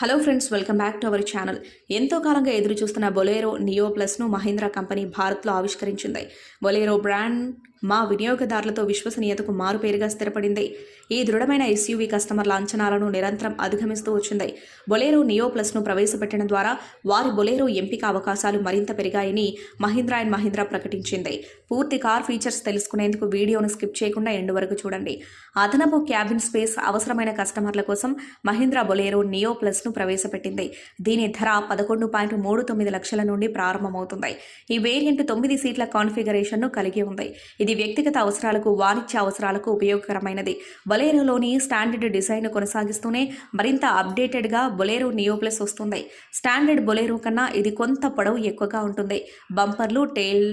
Hello friends welcome back to our channel. ఎంతో కాలంగా ఎదురు చూస్తున్న బొలేరో నియో ప్లస్ను మహీంద్రా కంపెనీ భారత్లో ఆవిష్కరించింది. బొలేరో బ్రాండ్ మా వినియోగదారులతో విశ్వసనీయతకు మారుపేరుగా స్థిరపడింది. ఈ దృఢమైన ఎస్యూవీ కస్టమర్ల అంచనాలను నిరంతరం అధిగమిస్తూ వచ్చింది. బొలేరో నియో ప్లస్ను ప్రవేశపెట్టడం ద్వారా వారి బొలేరో ఎంపిక అవకాశాలు మరింత పెరిగాయని మహీంద్రా అండ్ మహీంద్రా ప్రకటించింది. పూర్తి కార్ ఫీచర్స్ తెలుసుకునేందుకు వీడియోను స్కిప్ చేయకుండా ఎండు వరకు చూడండి. అదనపు క్యాబిన్ స్పేస్ అవసరమైన కస్టమర్ల కోసం మహీంద్రా బొలేరో నియో ప్లస్ను ప్రవేశపెట్టింది. దీని ధర పదకొండు పాయింట్ మూడు తొమ్మిది లక్షల నుండి ప్రారంభమవుతుంది. ఈ వేరియంట్ తొమ్మిది సీట్ల కాన్ఫిగరేషన్ను కలిగి ఉంది. ఇది వ్యక్తిగత అవసరాలకు వాణిజ్య అవసరాలకు ఉపయోగకరమైనది. బొలేరోలోని స్టాండర్డ్ డిజైన్ కొనసాగిస్తూనే మరింత అప్డేటెడ్గా బొలేరో నియో ప్లస్ వస్తుంది. స్టాండర్డ్ బొలేరో కన్నా ఇది కొంత పొడవు ఎక్కువగా ఉంటుంది. బంపర్లు టైల్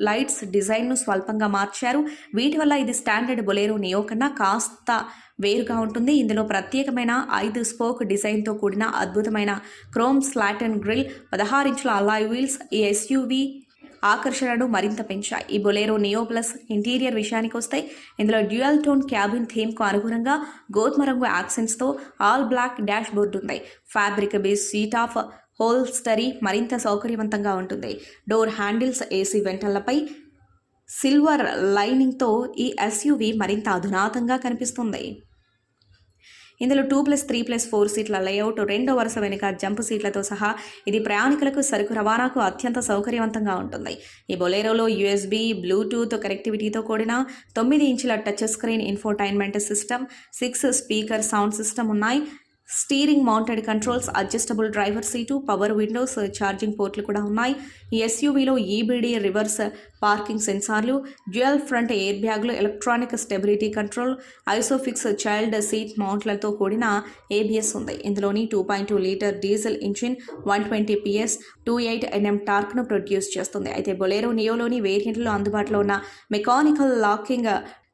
లైట్స్ డిజైన్ను స్వల్పంగా మార్చారు. వీటి వల్ల ఇది స్టాండర్డ్ బొలేరో నియో కన్నా కాస్త వేరుగా ఉంటుంది. ఇందులో ప్రత్యేకమైన ఐదు స్పోక్ డిజైన్తో కూడిన అద్భుతమైన క్రోమ్ స్లాటన్ గ్రిల్ పదహారు ఇంచుల అలాయ్ వీల్స్ ఈ ఎస్యూవీ ఆకర్షణను మరింత పెంచాయి. ఈ బొలేరో నియో ప్లస్ ఇంటీరియర్ విషయానికి వస్తే ఇందులో డ్యూయల్ టోన్ క్యాబిన్ థీమ్కు అనుగుణంగా గోధుమ రంగు యాక్సెంట్స్తో ఆల్ బ్లాక్ డాష్ బోర్డు ఉంది. Fabric base seat upholstery మరింత సౌకర్యవంతంగా ఉంటుంది. డోర్ హ్యాండిల్స్ ఏసీ వెంటలపై సిల్వర్ లైనింగ్తో ఈ ఎస్యూవి మరింత అధునాతంగా కనిపిస్తుంది. ఇందులో two plus three plus four సీట్ల లేఅవుట్ రెండో వరుస వెనుక జంప్ సీట్లతో సహా ఇది ప్రయాణికులకు సరుకు రవాణాకు అత్యంత సౌకర్యవంతంగా ఉంటుంది. ఈ బొలేరోలో యూఎస్బీ బ్లూటూత్ కనెక్టివిటీతో కూడిన తొమ్మిది ఇంచుల touch screen infotainment system six speaker sound system ఉన్నాయి. Steering mounted controls adjustable driver seat power windows charging పోర్ట్లు కూడా ఉన్నాయి. ఎస్యూవీలో ఈబీడీ రివర్స్ పార్కింగ్ సెన్సార్లు డ్యూయల్ ఫ్రంట్ ఎయిర్ బ్యాగ్లు electronic stability control Isofix child seat మౌంట్లతో కూడిన ఏబిఎస్ ఉంది. ఇందులోని two point two litre diesel engine one twenty PS two eight Nm టార్క్ను produce చేస్తుంది. అయితే బొలేరో నియోలోని వేరియంట్లో అందుబాటులో ఉన్న మెకానికల్ లాకింగ్